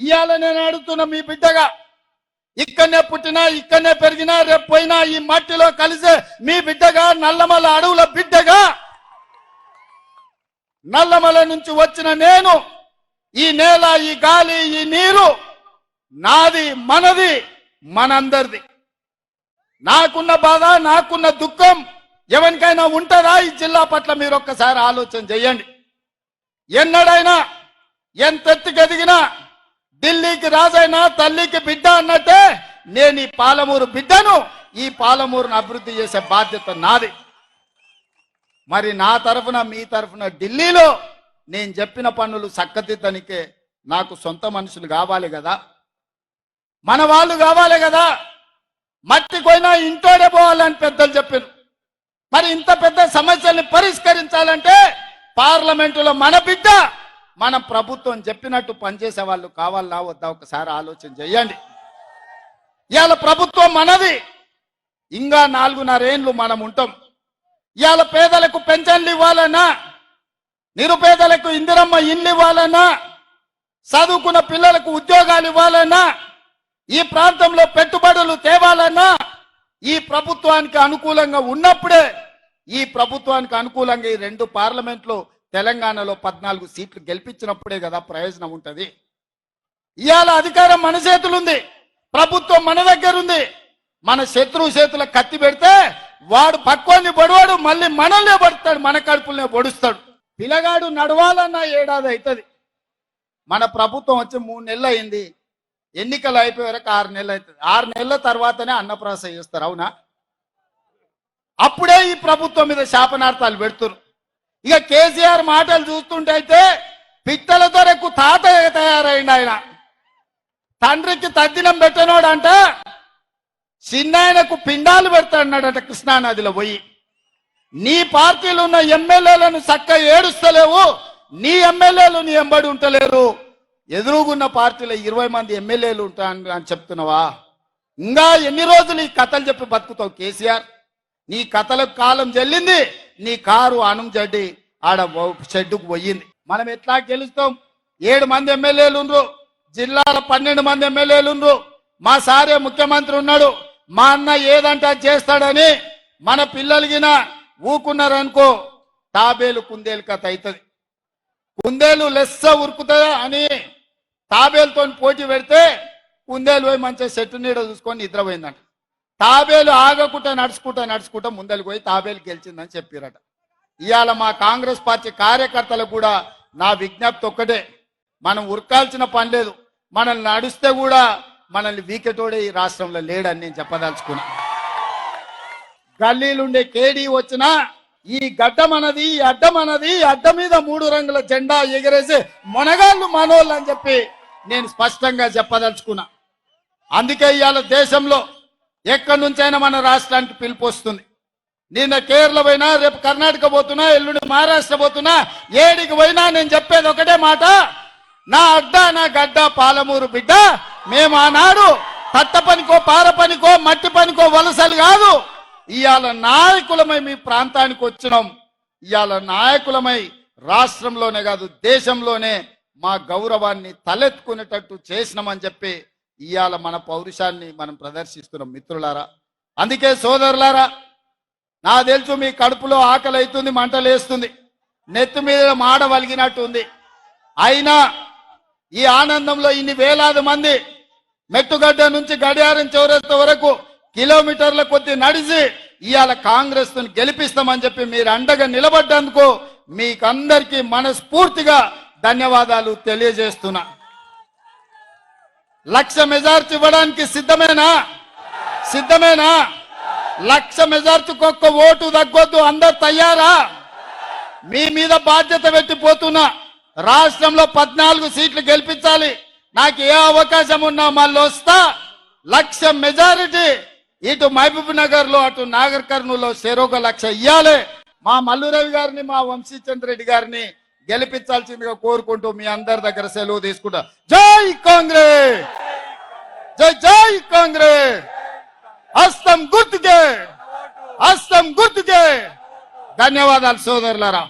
ఇవాళ నేను అడుగుతున్న మీ బిడ్డగా. ఇక్కడనే పుట్టినా ఇక్కడనే పెరిగినా రేపు పోయినా ఈ మట్టిలో కలిసే మీ బిడ్డగా నల్లమల అడవుల బిడ్డగా. నల్లమల నుంచి వచ్చిన నేను ఈ నేల ఈ గాలి ఈ నీరు నాది మనది మనందరిది. నాకున్న బాధ నాకున్న దుఃఖం ఎవరికైనా ఉంటుందా? ఈ జిల్లా పట్ల మీరు ఒక్కసారి ఆలోచన చేయండి. ఎన్నడైనా ఎంత ఎత్తుకెదిగినా ఢిల్లీకి రాజైనా తల్లికి బిడ్డ అన్నట్టే నేను ఈ పాలమూరు బిడ్డను ఈ పాలమూరును అభివృద్ధి చేసే బాధ్యత నాది. మరి నా తరఫున మీ తరఫున ఢిల్లీలో నేను చెప్పిన పనులు చక్కదిద్దనికే నాకు సొంత మనుషులు కావాలి కదా. మన వాళ్ళు కావాలి కదా. మట్టి పోయినా ఇంటోడే పోవాలని పెద్దలు చెప్పారు. మరి ఇంత పెద్ద సమస్యల్ని పరిష్కరించాలంటే పార్లమెంటులో మన బిడ్డ మన ప్రభుత్వం చెప్పినట్టు పనిచేసే వాళ్ళు కావాలా వద్దా ఒకసారి ఆలోచన చేయండి. ఇవాళ ప్రభుత్వం మనది. ఇంకా నాలుగున్నరేండ్లు మనం ఉంటాం. ఇవాళ పేదలకు పెన్షన్లు ఇవ్వాలన్నా నిరుపేదలకు ఇందిరమ్మ ఇల్లు ఇవ్వాలన్నా చదువుకున్న పిల్లలకు ఉద్యోగాలు ఇవ్వాలన్నా ఈ ప్రాంతంలో పెట్టుబడులు తేవాలన్నా ఈ ప్రభుత్వానికి అనుకూలంగా ఉన్నప్పుడే ఈ ప్రభుత్వానికి అనుకూలంగా ఈ రెండు పార్లమెంట్లో తెలంగాణలో పద్నాలుగు సీట్లు గెలిపించినప్పుడే కదా ప్రయోజనం ఉంటుంది. ఇవాళ అధికారం మన చేతులుంది. ప్రభుత్వం మన దగ్గర ఉంది మన శత్రువు చేతుల కత్తి పెడితే వాడు పక్వాన్ని పొడవాడు మళ్ళీ మనల్నే పడతాడు మన కడుపులనే పొడుస్తాడు పిల్లగాడు నడవాలన్న ఏడాది అవుతుంది మన ప్రభుత్వం వచ్చి మూడు నెలలు అయింది. ఎన్నికలు అయిపోయే వరకు ఆరు నెలలు అవుతుంది ఆరు నెలల తర్వాతనే అన్నప్రాస చేస్తారు అవునా? అప్పుడే ఈ ప్రభుత్వం మీద శాపనార్థాలు పెడుతురు ఇక కేసీఆర్ మాటలు చూస్తుంటే అయితే పిట్టల తాతయ్య తాత తయారైంది ఆయన. తండ్రికి తద్దినం పెట్టనోడంట చిన్నాయనకు పిండాలు పెడతాడన్నాడట కృష్ణానదిలో పోయి. నీ పార్టీలో ఉన్న ఎమ్మెల్యేలను చక్క ఏడుస్తలేవు నీ ఎమ్మెల్యేలు నీ ఎంబడి ఉంటలేరు. ఎదురుగున్న పార్టీలో ఇరవై మంది ఎమ్మెల్యేలు ఉంటా అని అని చెప్తున్నావా? ఇంకా ఎన్ని రోజులు ఈ కథలు చెప్పి బతుకుతావు కేసీఆర్? నీ కథలకు కాలం చెల్లింది. నీ కారు అణం చెడ్డి ఆడ షెడ్డుకు పోయింది. మనం ఎట్లా గెలుస్తాం? ఏడు మంది ఎమ్మెల్యేలు ఉండ్రు. జిల్లాల పన్నెండు మంది ఎమ్మెల్యేలు ఉండ్రు. మా సారే ముఖ్యమంత్రి ఉన్నాడు. మా అన్న ఏదంటే అది చేస్తాడని మన పిల్లలకిన ఊకున్నారనుకో తాబేలు కుందేలు కథ అవుతుంది కుందేలు లెస్స ఉరుకుతుందా అని తాబేలుతో పోటీ పెడితే కుందేలు పోయి మంచిగా చెట్టు నీడ చూసుకొని నిద్రపోయిందంట. తాబేలు ఆగకుండా నడుచుకుంటా నడుచుకుంటా ముందలు పోయి తాబేలు గెలిచిందని చెప్పారట. ఇవాళ మా కాంగ్రెస్ పార్టీ కార్యకర్తలకు కూడా నా విజ్ఞప్తి ఒక్కటే. మనం ఉరకాల్సిన పని లేదు. మనల్ని నడిస్తే కూడా మనల్ని వీకెటోడే ఈ రాష్ట్రంలో లేడని నేను చెప్పదలుచుకున్నా. గల్లీలుండే కేడీ వచ్చినా ఈ గడ్డం మనది ఈ అడ్డం మనది ఈ అడ్డ మీద మూడు రంగుల జెండా ఎగరేసి మొనగాళ్ళు మనోళ్ళు అని చెప్పి నేను స్పష్టంగా చెప్పదలుచుకున్నా. అందుకే ఇవాళ దేశంలో ఎక్కడి నుంచైనా మన రాష్ట్రానికి పిలుపు వస్తుంది. నిన్న కేరళ పోయినా రేపు కర్ణాటక పోతున్నా ఎల్లుండి మహారాష్ట్ర పోతున్నా ఏడికి పోయినా నేను చెప్పేది ఒకటే మాట. నా అడ్డ నా గడ్డ పాలమూరు బిడ్డ మేము ఆనాడు పట్ట పనికో పార పనికో మట్టి పనికో వలసలు కాదు. ఇవాళ నాయకులమై మీ ప్రాంతానికి వచ్చినాం. ఇవాళ నాయకులమై రాష్ట్రంలోనే కాదు దేశంలోనే మా గౌరవాన్ని తలెత్తుకునేటట్టు చేసినామని చెప్పి ఇవాళ మన పౌరుషాన్ని మనం ప్రదర్శిస్తున్నాం మిత్రులారా. అందుకే సోదరులారా నా తెలుసు మీ కడుపులో ఆకలి అవుతుంది మంటలేస్తుంది. నెత్తి మీద మాడ ఉంది అయినా ఈ ఆనందంలో ఇన్ని వేలాది మంది మెట్టుగడ్డ నుంచి గడియారం చౌరస్త వరకు కిలోమీటర్ల కొద్ది నడిచి ఇవాళ కాంగ్రెస్ గెలిపిస్తామని చెప్పి మీరు అండగా నిలబడ్డందుకు మీకందరికీ మనస్ఫూర్తిగా ధన్యవాదాలు తెలియజేస్తున్నా. లక్ష మెజార్టీ ఇవ్వడానికి సిద్ధమేనా? సిద్ధమేనా? లక్ష మెజార్టీకి ఒక్క ఓటు తగ్గొద్దు అందరు తయారా? మీ మీద బాధ్యత పెట్టిపోతున్నా రాష్ట్రంలో పద్నాలుగు సీట్లు గెలిపించాలి. నాకు ఏ అవకాశం ఉన్నా మళ్ళీ వస్తా. లక్ష మెజారిటీ ఇటు మహబూబ్ నగర్లో అటు నాగర్ కర్నూలులో చెరొక లక్ష ఇయ్యాలి. మా మల్లురవి గారిని మా వంశీచంద్ర రెడ్డి గారిని గెలిపించాల్సిందిగా కోరుకుంటూ మీ అందరి దగ్గర సెలవు తీసుకుంటా. జై కాంగ్రెస్! జై జై కాంగ్రెస్ హస్తం గుర్తుకే హస్తం గుర్తుకే ధన్యవాదాలు సోదరులారా